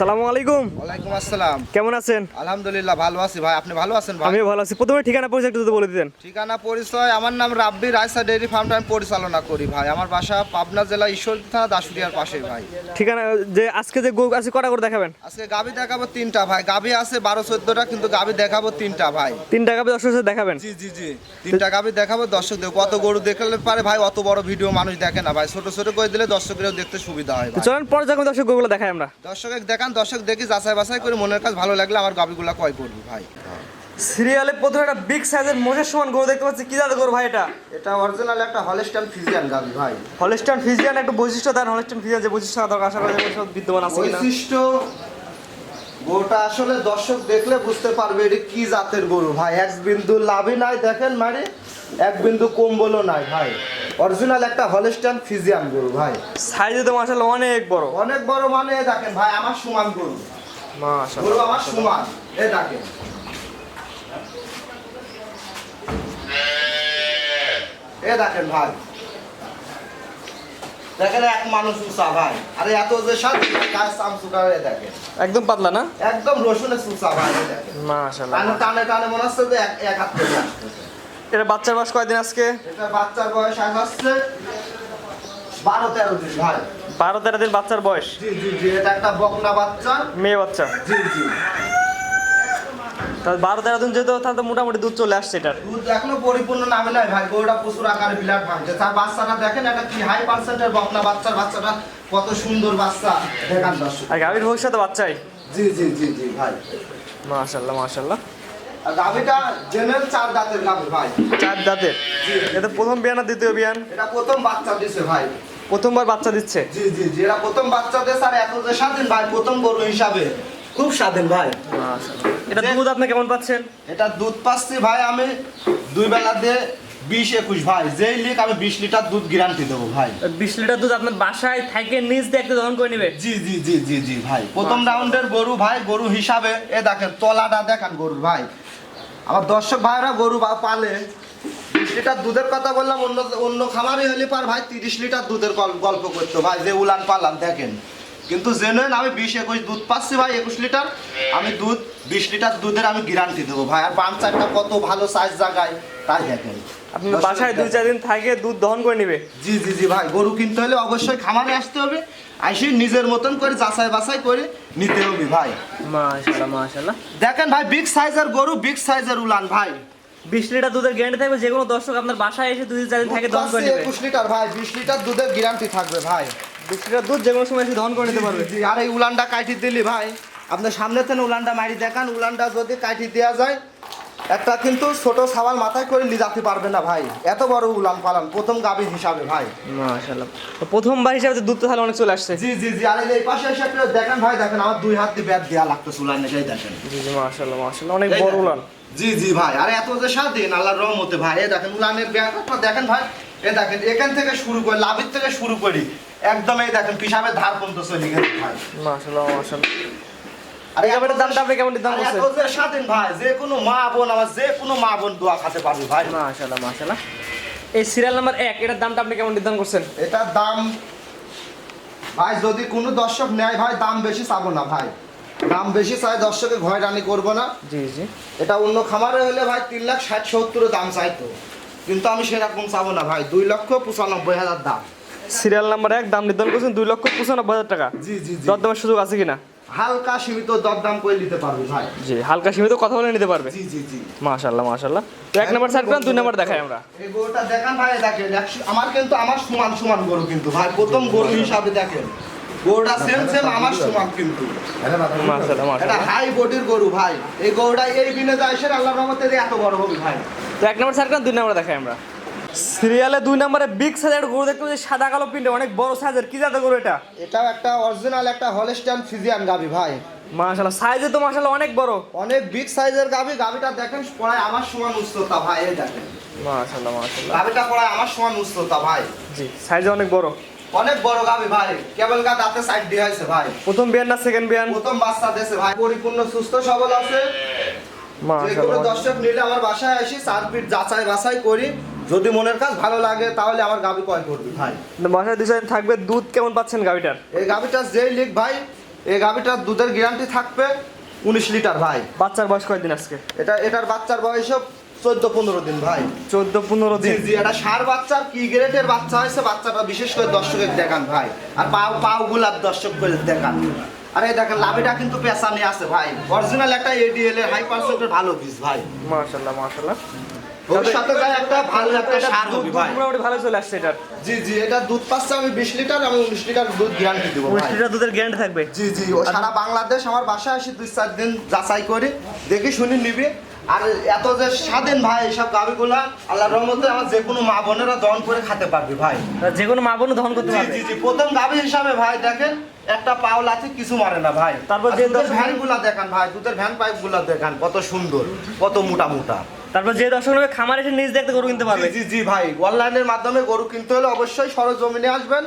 সালামু আলাইকুম। ওয়ালাইকুম আসসালাম। কেমন আছেন? আলহামদুলিল্লাহ ভালো আছি ভাই। আপনি ভালো আছেন ভাই? আমিও ভালো আছি। প্রথমে ঠিকানা পরিচয় একটু বলে দিতেন। ঠিকানা পরিচয় আমার নাম রাব্বি রায়সা ডেয়ারি ফার্মটা আমি পরিচালনা করি ভাই। আমার বাসা পাবনা জেলা ঈশ্বর থানা দাসুরিয়ার পাশে ভাই। ঠিকানা যে আজকে যে গরু আছে কটা করে দেখাবেন? আজকে গাবি দেখাবো তিনটা ভাই। গাবি আছে বারো চোদ্দটা কিন্তু গাবি দেখাবো তিনটা ভাই। তিন টাকা দশ হাজার দেখাবেন? জি জি জি। তিনটা গাবি দেখাবো দর্শক দেব কত গরু দেখলে পারে ভাই অত বড় ভিডিও মানুষ দেখে না ভাই। ছোট ছোট করে দিলে দর্শকেরও দেখতে সুবিধা হয় চলেন পরে যখন দর্শক গরুগুলো দেখাই আমরা। দর্শক দেখান দর্শক দেখি যাচাই বাছাই করে মনের কাজ ভালো লাগলে আমার গাবিগুলা ক্রয় করবি ভাই। সিরিয়ালে প্রথমে একটা বিগ সাইজের মোষের সমান গরু দেখতে পাচ্ছি। কি জাতের গরু ভাই এটা? এটা অরিজিনাল একটা হলেস্টান ফিজিয়ান গাবি ভাই। হলস্টান ফিজিয়ান একটা বৈশিষ্ট্য তার হলস্টান ফিজিয়ান যে বৈশিষ্ট্য দরকার আশা করি যে বৈশিষ্ট্য বিদ্যমান আছে কিনা। বৈশিষ্ট্য গরুটা আসলে দর্শক দেখলে বুঝতে পারবে এটা কি জাতের গরু ভাই। এক বিন্দু লাভই নাই দেখেন মানে এক বিন্দু কম্বলও নাই ভাই। অরিজিনাল একটা হলেস্টান ফিজিয়ান গরু ভাই। সাইজে তো মাসাল অনেক বড়। অনেক বড় মানে দেখেন ভাই আমার সমান গরু। মাশাআল্লাহ। গরু আমার সমান এ দেখেন। এ দেখেন ভাই। দেখেন এক মানুষ উঁচা ভাই। আরে এত যে সাথে গায়ে চামচুকার এ দেখেন। একদম পাতলা না? একদম রসুনের সুসা ভাই দেখেন। মাশাআল্লাহ। টানে টানে মনে হচ্ছে যে এক এক হাত থেকে আসতেছে। এটা বাচ্চার বয়স কয়দিন আজকে? এটা বাচ্চার বয়স আজ বারো তেরো দিন ভাই। বারো তেরো দিন বাচ্চার বয়স? জি জি জি এটা একটা বকনা বাচ্চা। মেয়ে বাচ্চা? জি জি। তাহলে বারো তেরো দিন যেহেতু তাহলে তো মোটামুটি দুধ চলে আসছে এটার। দুধ এখনও পরিপূর্ণ নামে নাই ভাই। গরুটা প্রচুর আকারে বিলাট ভাঙছে। তার বাচ্চাটা দেখেন একটা কি হাই পার্সেন্টের বকনা বাচ্চার? বাচ্চাটা কত সুন্দর বাচ্চা। দেখান দর্শক। আর গাভীর ভবিষ্যতে বাচ্চাই? জি জি জি জি ভাই। মাশাল্লাহ মাশাল্লাহ। গাভিটা জেনারেল চার দাঁতের গাভি ভাই। চার দাঁতের? এটা প্রথম বিয়ান না দ্বিতীয় বিয়ান এটা প্রথম বাচ্চা দিছে ভাই। প্রথমবার বাচ্চা দিচ্ছে? জি জি জি এরা প্রথম বাচ্চা দিয়ে স্যার এত যে স্বাধীন ভাই প্রথম গরু হিসাবে। খুব স্বাধীন ভাই। এটা দুধ আপনি কেমন পাচ্ছেন? এটা দুধ পাচ্ছি ভাই আমি দুই বেলা দিয়ে বিশ একুশ ভাই। যেই লিক আমি বিশ লিটার দুধ গ্যারান্টি দেবো ভাই। বিশ লিটার দুধ আপনার বাসায় থাকে নিজ দিয়ে একটা দহন করে নেবে? জি জি জি জি জি ভাই। প্রথম রাউন্ডের গরু ভাই গরু হিসাবে এ দেখেন তলাটা দেখান গরুর ভাই। আমার দর্শক ভাইরা গরু বা পালে বিশ লিটার দুধের কথা বললাম অন্য অন্য খামারে হলে পার ভাই তিরিশ লিটার দুধের গল- গল্প করতো। ভাই যে উলান পালান দেখেন। কিন্তু জেনুইন আমি বিশ একুশ দুধ পাচ্ছি ভাই একুশ লিটার। আমি দুধ বিশ লিটার দুধের আমি গ্যারান্টি দেবো ভাই। আর পাঁচ চারটা কত ভালো সাইজ জায়গায় তাই দেখেন। আপনি বাসায় দুই চার দিন থাকে দুধ দহন করে নেবে। জি জি জি ভাই গরু কিনতে হলে অবশ্যই খামারে আসতে হবে। আইসি নিজের মতন করে যাচাই বাছাই করে নিতে হবে ভাই। মাশাআল্লাহ মাশাআল্লাহ। দেখেন ভাই বিগ সাইজের গরু বিগ সাইজের উলান ভাই। বিশ লিটার দুধের গ্যারান্টি থাকবে যে কোনো দর্শক আপনার বাসায় এসে দুই চার দিন থাকে দহন করে নেবে। একুশ লিটার ভাই বিশ লিটার দুধের গ্যারান্টি থাকবে ভাই। বিশ লিটার দুধ যে কোনো সময় এসে দহন করে নিতে পারবে। আর এই উলানটা কাটি দিলি ভাই। আপনার সামনে থেকে উলানটা মারি দেখান উলানটা যদি কাটি দেওয়া যায় একটা কিন্তু ছোট সাবাল মাথায় করে নিয়ে লিজাতে পারবে না ভাই। এত বড় উলান পালান প্রথম গাভী হিসাবে ভাই। মাশাল্লাহ তো প্রথমবার হিসাবে তো দুধ তো তাহলে অনেক চলে আসছে। জি জি জি আর এই পাশে এসে একটু দেখেন ভাই দেখেন আমার দুই হাত দিয়ে ব্যাট দেওয়া লাগতো উলানে সেই দেখেন। জি জি মাশাল্লাহ মাশাল্লাহ অনেক বড়। উলান জি জি ভাই আরে এত যে স্বাধীন আল্লাহর রহমতে ভাই এই দেখেন উলানের ব্যাপারটা দেখেন ভাই এ দেখেন এখান থেকে শুরু করে লাভের থেকে শুরু করি একদম এই দেখেন পিসাবের ধার পর্যন্ত চলে গেছে ভাই। মাশাল্লাহ মাশাল্লাহ আরে এই দামটা আপনি কেমন দাম আরে করছেন? এত যে স্বাধীন ভাই যে কোনো মা বোন আমার যে কোনো মা বোন দোয়া খাতে পারবে ভাই। মাশাল্লাহ মাশাল্লাহ এই সিরিয়াল নাম্বার এক এটার দামটা আপনি কেমন নির্ধারণ করছেন? এটার দাম ভাই যদি কোনো দর্শক নেয় ভাই দাম বেশি চাবো না ভাই। দাম বেশি চাই দর্শকে ঘয় রানি না। জি জি। এটা অন্য খামারে হলে ভাই তিন লাখ ষাট সত্তর দাম চাইতো। কিন্তু আমি সেরকম চাবো না ভাই দুই লক্ষ পঁচানব্বই হাজার দাম। সিরিয়াল নাম্বার এক দাম নির্ধারণ করছেন দুই লক্ষ পঁচানব্বই হাজার টাকা। জি জি জি। দরদামের সুযোগ আছে কিনা? হালকা সীমিত দরদাম করে নিতে পারবে ভাই। জি হালকা সীমিত কথা বলে নিতে পারবে? জি জি জি। মাশাল্লাহ মাশাল্লাহ তো এক নাম্বার সাইড প্ল্যান দুই নাম্বার দেখাই আমরা। এই গরুটা দেখান ভাই দেখেন আমার কিন্তু আমার সমান সমান গরু কিন্তু ভাই। প্রথম গরু হিসাবে দেখেন। গরুটা সেম সেম আমার সমান কিন্তু। এটা হাই বডির গরু ভাই। এই গরুটা এই বিনে যায় আল্লাহর রহমতে এত বড় হবে ভাই। তো এক নাম্বার সাইড প্ল্যান দুই নাম্বার দেখাই আমরা। সিরিয়ালে দুই নম্বরে বিগ সাইজের গরু দেখতে পাচ্ছি সাদা কালো প্রিন্টে অনেক বড় সাইজের কি জাতের গরু এটা? এটাও একটা অরিজিনাল একটা হলস্টাইন ফিজিয়ান গাবি ভাই। মাশাল্লাহ সাইজে তো মাশাল্লাহ অনেক বড়। অনেক বিগ সাইজের গাবি গাবিটা দেখেন পড়ায় আমার সমান উচ্চতা ভাই এই দেখেন। মাশাল্লাহ মাশাল্লাহ গাবিটা প্রায় আমার সমান উচ্চতা ভাই। জি সাইজে অনেক বড়। অনেক বড় গাবি ভাই। কেবল গা দাঁতে সাইড দিয়ে হয়েছে ভাই। প্রথম বিয়ান না সেকেন্ড বিয়ান? প্রথম বাচ্চা দেশে ভাই। পরিপূর্ণ সুস্থ সবল আছে। যে দর্শক নিলে আমার বাসায় আসি চার যাচাই বাছাই করি। যদি মনের কাজ ভালো লাগে তাহলে আমার গাবি ক্রয় করবি ভাই। বাসায় দুই থাকবে দুধ কেমন পাচ্ছেন গাড়িটার এই গাবিটা যেই লিখ ভাই এই গাভিটার দুধের গ্যারান্টি থাকবে উনিশ লিটার ভাই। বাচ্চার বয়স কয়দিন আজকে? এটা এটার বাচ্চার বয়স চোদ্দ পনেরো দিন ভাই। চোদ্দ পনেরো দিন। জি এটা সার বাচ্চার কি গ্রেডের বাচ্চা হয়েছে বাচ্চাটা বিশেষ করে দর্শকের দেখান ভাই। আর পাও পাও গুলাব দর্শক করে দেখান। আরে দেখেন লাভিটা কিন্তু পেছানি আছে ভাই। অরিজিনাল একটা এডিএল এর হাই পার্সেন্টের ভালো বীজ ভাই। মাশাআল্লাহ মাশাআল্লাহ। ভবিষ্যতে একটা ভালো একটা সার হবে ভাই। মোটামুটি ভালো চলে আসছে এটার। জি জি এটা দুধ পাচ্ছে আমি বিশ লিটার আমি উনিশ লিটার দুধ গ্যারান্টি দেবো উনিশ লিটার দুধের গ্যারান্টি থাকবে? জি জি ও সারা বাংলাদেশ আমার বাসায় আসি দুই চার দিন যাচাই করে দেখে শুনে নিবি। আর এত যে স্বাধীন ভাই এইসব গাভিগুলা আল্লাহ রহমতে আমার যে কোনো মা বোনেরা দহন করে খেতে পারবে ভাই। যে কোনো মা বোনও দহন করতে পারবে? জি জি প্রথম গাভি হিসাবে ভাই দেখেন একটা পাও লাথি কিছু মারে না ভাই। তারপর যে ভ্যানগুলা দেখান ভাই দুধের ভ্যান পাইপগুলা দেখান কত সুন্দর কত মোটা মোটা। তারপর যে দর্শক নেবে খামার এসে নিজ দেখতে গরু কিনতে পারবে? জি জি জি ভাই অনলাইনের মাধ্যমে গরু কিনতে হলে অবশ্যই সরজমিনে আসবেন।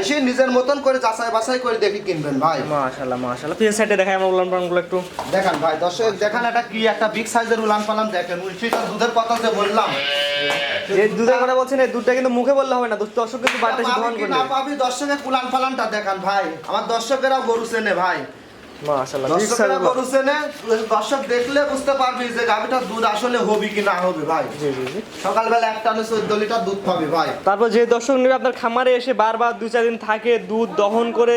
এসে নিজের মতন করে যাচাই বাছাই করে দেখে কিনবেন ভাই। মাশাআল্লাহ মাশাআল্লাহ। পিছের সাইডে দেখাই আমরা উলান পালানগুলো একটু। দেখান ভাই দর্শক দেখান এটা কি একটা বিগ সাইজের উলান পালান দেখেন সেটা দুধের কথা যে বললাম। এই দুধের কথা বলছেন এই দুধটা কিন্তু মুখে বললে হবে না দুধ দর্শক কিন্তু বাড়িতে এসে দহন করে না পাবি দর্শকের উলান পালানটা দেখান ভাই। আমার দর্শকেরাও গরু চেনে ভাই। মাশাল্লাহ বিগ গরু চেনে দর্শক দেখলে বুঝতে পারবি যে গাভিটার দুধ আসলে হবি কি না হবে ভাই। জি জি জি। সকালবেলা একটা টানে চোদ্দ লিটার দুধ পাবি ভাই। তারপর যে দর্শক নেবে আপনার খামারে এসে বারবার দুই চার দিন থাকে দুধ দহন করে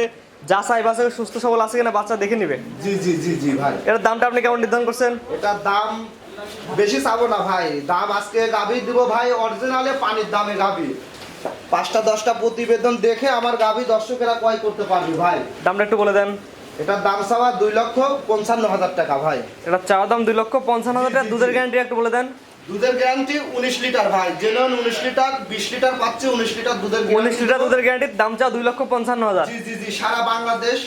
যাচাই বাছাই করে সুস্থ সবল আছে কিনা বাচ্চা দেখে নেবে। জি জি জি জি ভাই। এটার দামটা আপনি কেমন নির্ধারণ করছেন? এটার দাম বেশি চাবো না ভাই। দাম আজকে গাভি দিব ভাই অরিজিনালে পানির দামে গাভি। পাঁচটা দশটা প্রতিবেদন দেখে আমার গাভি দর্শকেরা ক্রয় করতে পারবি ভাই। দামটা একটু বলে দেন। এটার দাম চাওয়া দুই লক্ষ পঞ্চান্ন হাজার টাকা ভাই। এটা চাওয়া দাম দুই লক্ষ পঞ্চান্ন হাজার টাকা। দুধের গ্যারান্টি একটু বলে দেন। দুধের গ্যারান্টি উনিশ লিটার ভাই। জেনুইন উনিশ লিটার বিশ লিটার পাচ্ছে উনিশ লিটার দুধের উনিশ লিটার দুধের গ্যারান্টির দাম চাওয়া দুই লক্ষ পঞ্চান্ন হাজার। জি জি জি সারা বাংলাদেশ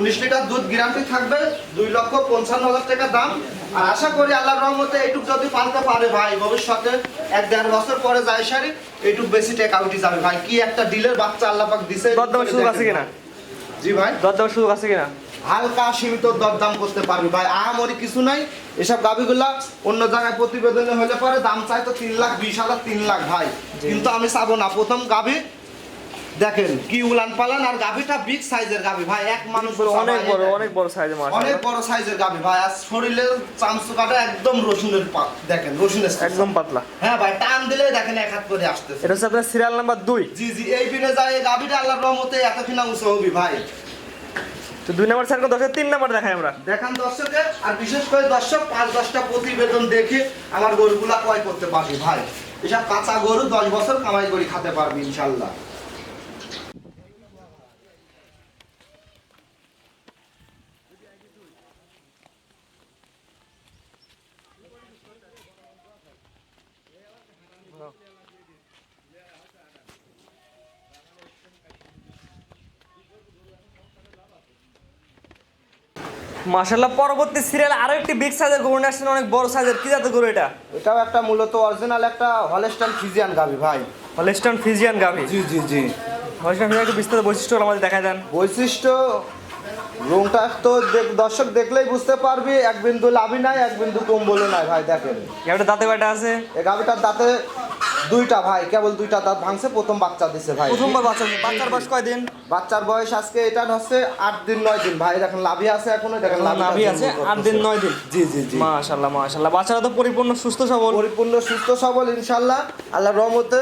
উনিশ লিটার দুধ গ্যারান্টি থাকবে দুই লক্ষ পঞ্চান্ন হাজার টাকা দাম। আর আশা করি আল্লাহর রহমতে এইটুক যদি পালতে পারে ভাই ভবিষ্যতে এক দেড় বছর পরে যায় সারি এইটুক বেশি টেক যাবে ভাই। কি একটা ডিলের বাচ্চা আল্লাহ পাক দিছে সুযোগ আছে কিনা? জি ভাই। দরদাম সুযোগ আছে কিনা? হালকা সীমিত দরদাম করতে পারবি। ভাই আহামরি কিছু নাই। এসব গাবিগুলা অন্য জায়গায় প্রতিবেদনে হলে পরে দাম চাই তো তিন লাখ বিশ হাজার তিন লাখ ভাই। কিন্তু আমি চাবো না। প্রথম গাবি দেখেন কি উলান পালান আর গাবিটা বিগ সাইজের গাবি ভাই এক মানুষ অনেক বড় অনেক বড় সাইজে অনেক বড় সাইজের গাবি ভাই আর শরীরের চামচুকাটা একদম রসুনের পা- দেখেন রসুনের একদম পাতলা। হ্যাঁ ভাই টান দিলে দেখেন এক হাত করে আসতেছে। এটা হচ্ছে আপনার সিরিয়াল নাম্বার দুই। জি জি এই বিনে যায় এই গাবিটা আল্লাহর রহমতে এত কিনা উঁচু হবি ভাই। তো দুই নাম্বার সার্কেল দশের তিন নাম্বার দেখাই আমরা। দেখান দর্শকে আর বিশেষ করে দর্শক পাঁচ দশটা প্রতিবেদন দেখে আমার গরুগুলা ক্রয় করতে পারবি ভাই। এসব কাঁচা গরু দশ বছর কামাই করে খেতে পারবি ইনশাল্লাহ মাশাআল্লাহ পরবর্তী সিরিয়াল আরও একটি বিগ সাইজের গরু নিয়ে আসছেন অনেক বড় সাইজের কি জাতের গরু এটা? এটাও একটা মূলত অরিজিনাল একটা হলেস্টান ফিজিয়ান গাবি ভাই। হলিস্টন ফিজিয়ান গাভি? জি জি জি। হলিস্টন ফিজিয়ান একটু বিস্তারিত বৈশিষ্ট্য আমাদের দেখা দেন। বৈশিষ্ট্য রংটা তো দেখ- দর্শক দেখলেই বুঝতে পারবি এক বিন্দু লাভই নাই এক বিন্দু কম্বলও নাই ভাই দেখেন। একটা দাঁতে কয়টা আছে? এই গাবিটার দাঁতে দুইটা ভাই কেবল দুইটা দাঁত ভাঙছে প্রথম বাচ্চা দিছে ভাই। প্রথমবার বাচ্চা বাচ্চার বয়স কয়দিন? বাচ্চার বয়স আজকে এটা হচ্ছে আট দিন নয় দিন। ভাই দেখেন লাভি আছে এখনও দেখেন নাভি আছে আট দিন। নয় দিন। জি জি জি। মাশাআল্লাহ মাশাআল্লাহ। বাচ্চারা তো পরিপূর্ণ সুস্থ সবল। পরিপূর্ণ সুস্থ সবল ইনশাল্লাহ আল্লাহ রহমতে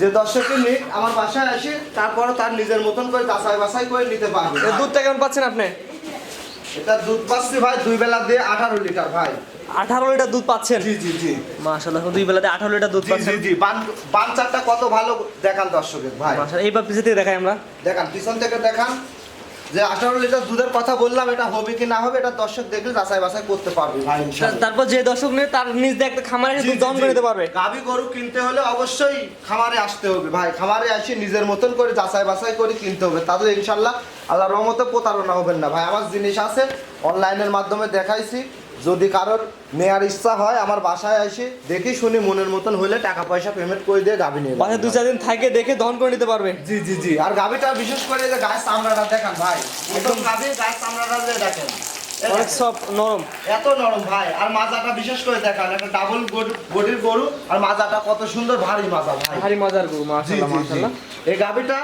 যে দর্শককে নিক আমার বাসায় আসি তারপরে তার নিজের মতন করে যাচাই বাছাই করে নিতে পারবে। দুধটা কেমন পাচ্ছেন আপনি? এটা দুধ পাচ্ছি ভাই দুই বেলা দিয়ে আঠারো লিটার ভাই। আঠারো লিটার দুধ পাচ্ছেন? জি জি জি। মাশাআল্লাহ দুই বেলাতে আঠারো লিটার দুধ জি জি জি। বান- বানচারটা কত ভালো দেখান দর্শকের ভাই। মাশাআল্লাহ এইবার পিছিয়ে থেকে দেখাই আমরা। দেখান পিছন থেকে দেখান যে আঠারো লিটার দুধের কথা বললাম এটা হবে কি না হবে এটা দর্শক দেখলে যাচাই বাছাই করতে পারবে ভাই তারপর যে দর্শক নিয়ে তার নিজ দিয়ে একটা খামারে দুধ দহন করে নিতে পারবে। গাভী গরু কিনতে হলে অবশ্যই খামারে আসতে হবে ভাই। খামারে এসে নিজের মতন করে যাচাই বাছাই করে কিনতে হবে। তাহলে ইনশাল্লাহ আল্লাহ রহমতে প্রতারণা হবেন না। ভাই আমার জিনিস আছে অনলাইনের মাধ্যমে দেখাইছি। যদি কারোর নেয়ার ইচ্ছা হয় আমার বাসায় আসি দেখি শুনি মনের মতন হলে টাকা পয়সা পেমেন্ট করে দিয়ে গাভী নিয়ে বাসে দুই চার দিন থাকে দেখে দহন করে নিতে পারবে। জি জি জি। আর গাভীটা বিশেষ করে যে গায়ের চামড়াটা দেখান ভাই একদম গাভী গায়ের চামড়াটা যে দেখেন অনেক সব নরম। এত নরম ভাই আর মাজাটা বিশেষ করে দেখান একটা ডাবল বডির গরু আর মাজাটা কত সুন্দর ভারী মাজা ভাই। ভারী মজার গরু মাশাআল্লাহ। মাশাআল্লাহ। এই গাভিটা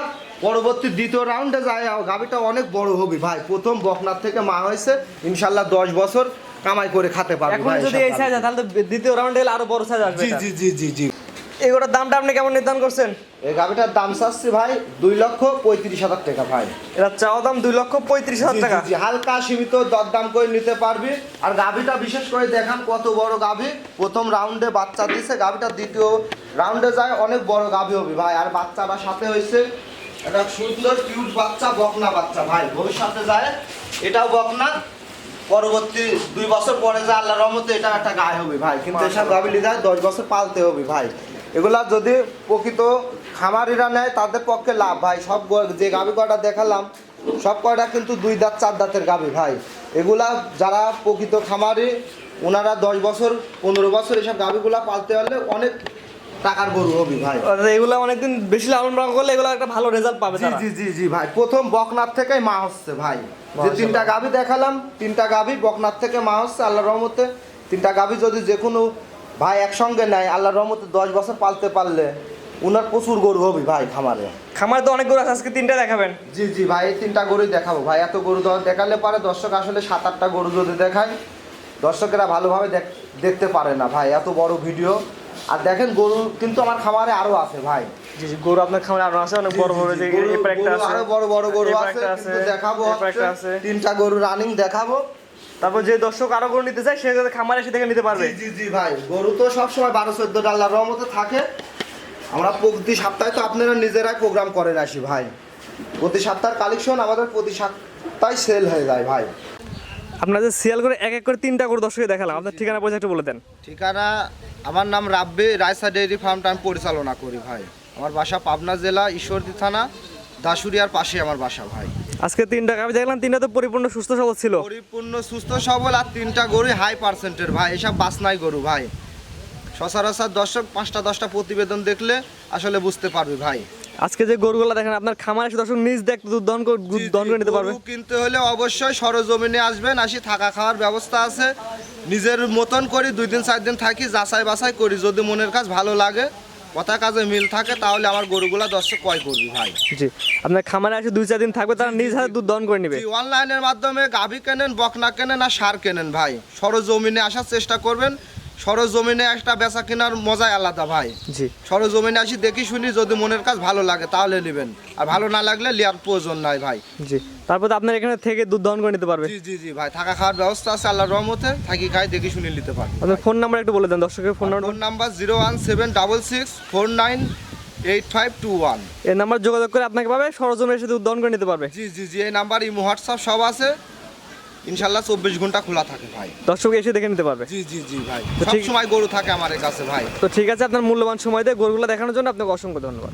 পরবর্তী দ্বিতীয় রাউন্ডে যায়। গাভিটা অনেক বড় হবে ভাই। প্রথম বকনার থেকে মা হয়েছে। ইনশাল্লাহ দশ বছর কামাই করে খেতে পারবে এখন যদি এই সাইজ তাহলে দ্বিতীয় রাউন্ডে আরও বড় সাইজ আসবে জি জি জি জি জি। এগুলোর দামটা আপনি কেমন নির্ধারণ করছেন? এই গাভিটার দাম চাচ্ছি ভাই দুই লক্ষ পঁয়ত্রিশ হাজার টাকা ভাই। এটা চাওয়া দাম দুই লক্ষ পঁয়ত্রিশ হাজার টাকা? হালকা সীমিত দরদাম করে নিতে পারবি। আর গাভিটা বিশেষ করে দেখান কত বড় গাভি প্রথম রাউন্ডে বাচ্চা দিছে গাভিটা দ্বিতীয় রাউন্ডে যায় অনেক বড় গাভি হবে ভাই। আর বাচ্চারা সাথে হয়েছে একটা সুন্দর কিউট বাচ্চা বকনা বাচ্চা ভাই। ভবিষ্যতে যায় এটাও বকনা। পরবর্তী দুই বছর পরে যায় আল্লাহ রহমতে এটা একটা গায়ে হবে ভাই। কিন্তু এসব গাভি লিদায় দশ বছর পালতে হবে ভাই। এগুলা যদি প্রকৃত খামারিরা নেয় তাদের পক্ষে লাভ ভাই। সব যে গাবি কয়টা দেখালাম সব কয়টা কিন্তু দুই দাঁত চার দাঁতের গাবি ভাই। এগুলা যারা প্রকৃত খামারি ওনারা দশ বছর পনেরো বছর এসব গাভিগুলা পালতে পারলে অনেক টাকার গরু হবে ভাই। এগুলো অনেকদিন বেশি লালন পালন করলে এগুলো একটা ভালো রেজাল্ট পাবে জি জি জি জি ভাই। প্রথম বকনার থেকে মা হচ্ছে ভাই। যে। তিনটা গাভি দেখালাম তিনটা গাভি বকনার থেকে মা হচ্ছে আল্লাহ রহমতে। তিনটা গাভি যদি যে কোনো ভাই একসঙ্গে নেয় আল্লাহ রহমতে দশ বছর পালতে পারলে উনার প্রচুর গরু হবে ভাই খামারে। খামারে তো অনেক গরু আছে আজকে তিনটা দেখাবেন। জি জি ভাই এই তিনটা গরুই দেখাবো। ভাই এত গরু দেখালে পারে দর্শক আসলে সাত আটটা গরু যদি দেখায় দর্শকেরা ভালোভাবে দেখ- দেখতে পারে না ভাই। এত বড় ভিডিও। আর দেখেন গরু কিন্তু আমার খামারে আরও আছে ভাই। জি গরু আপনার খামারে আরও আছে অনেক বড় বড় যে গরু- একটা আছে। আরও বড় বড় গরু আছে কিন্তু দেখাবো আছে। তিনটা গরু রানিং দেখাবো। তারপর যে দর্শক আরও গরু নিতে চায় সে খামারে এসে দেখে নিতে পারবে। জি জি ভাই গরু তো সবসময় বারো চোদ্দ ডাল্লার রহমতে থাকে। আমরা প্রতি সপ্তাহে তো আপনারা নিজেরাই প্রোগ্রাম করেন আসি ভাই। প্রতি সপ্তাহের কালেকশন আমাদের প্রতি সপ্তাহে সেল হয়ে যায় ভাই। আপনার যে সিয়াল করে এক এক করে তিনটা গরু দর্শকে দেখালাম। আপনার ঠিকানা পয়সা একটু বলে দেন। ঠিকানা আমার নাম রাব্বি রায়সা ডেয়ারি ফার্মটা আমি পরিচালনা করি ভাই। আমার বাসা পাবনা জেলা ঈশ্বরদী থানা দাসুরিয়ার পাশে আমার বাসা ভাই। আজকে তিনটা গাভি দেখলাম তিনটা তো পরিপূর্ণ সুস্থ সবল ছিল। পরিপূর্ণ সুস্থ সবল আর তিনটা গরু হাই পার্সেন্টের ভাই এসব বাসনাই গরু ভাই। সচরাচর দর্শক পাঁচটা দশটা প্রতিবেদন দেখলে আসলে বুঝতে পারবে ভাই। আজকে যে গরুগুলো দেখেন আপনার খামারে দর্শক নিজ দেখ দুধ দহন করে দুধ দহন করে নিতে পারবে। কিনতে হলে অবশ্যই সরজমিনে আসবেন আসি থাকা খাওয়ার ব্যবস্থা আছে। নিজের মতন করি দুই দিন চার দিন থাকি যাচাই বাছাই করি যদি মনের কাজ ভালো লাগে কথা কাজে মিল থাকে তাহলে আমার গরুগুলা দর্শক ক্রয় করবি ভাই। জি আপনার খামারে এসে দুই চার দিন থাকবে তারা নিজ হাতে দুধ দহন করে নেবে। অনলাইনের মাধ্যমে গাভী কেনেন বকনা কেনেন আর সার কেনেন ভাই। সরজমিনে আসার চেষ্টা করবেন সরজমিনে একটা বেচা কেনার মজাই আলাদা ভাই। জি। সরজমিনে আসি দেখি শুনি যদি মনের কাজ ভালো লাগে তাহলে নেবেন। আর ভালো না লাগলে লিয়ার প্রয়োজন নাই ভাই। জি। তারপর আপনার এখানে থেকে দুধ দহন করে নিতে পারবে। জি জি জি ভাই থাকা খাওয়ার ব্যবস্থা আছে আল্লাহর রহমতে। থাকি খাই দেখি শুনে নিতে পারবে। আপনার ফোন নাম্বার একটু বলে দেন দর্শকের phone number phone number zero one seven double six four nine eight five two one এই নাম্বার যোগাযোগ করে আপনাকে পাবে সরজমের এসে দুধ দহন করে নিতে পারবে। জি জি জি এই নাম্বার ইমো হোয়াটসঅ্যাপ সব আছে। ইনশাল্লাহ চব্বিশ ঘণ্টা খোলা থাকে ভাই। দর্শক এসে দেখে নিতে পারবে। জি জি জি ভাই। সব সময় গরু থাকে আমার কাছে ভাই। তো ঠিক আছে আপনার মূল্যবান সময় দিয়ে গরুগুলো দেখানোর জন্য আপনাকে অসংখ্য ধন্যবাদ।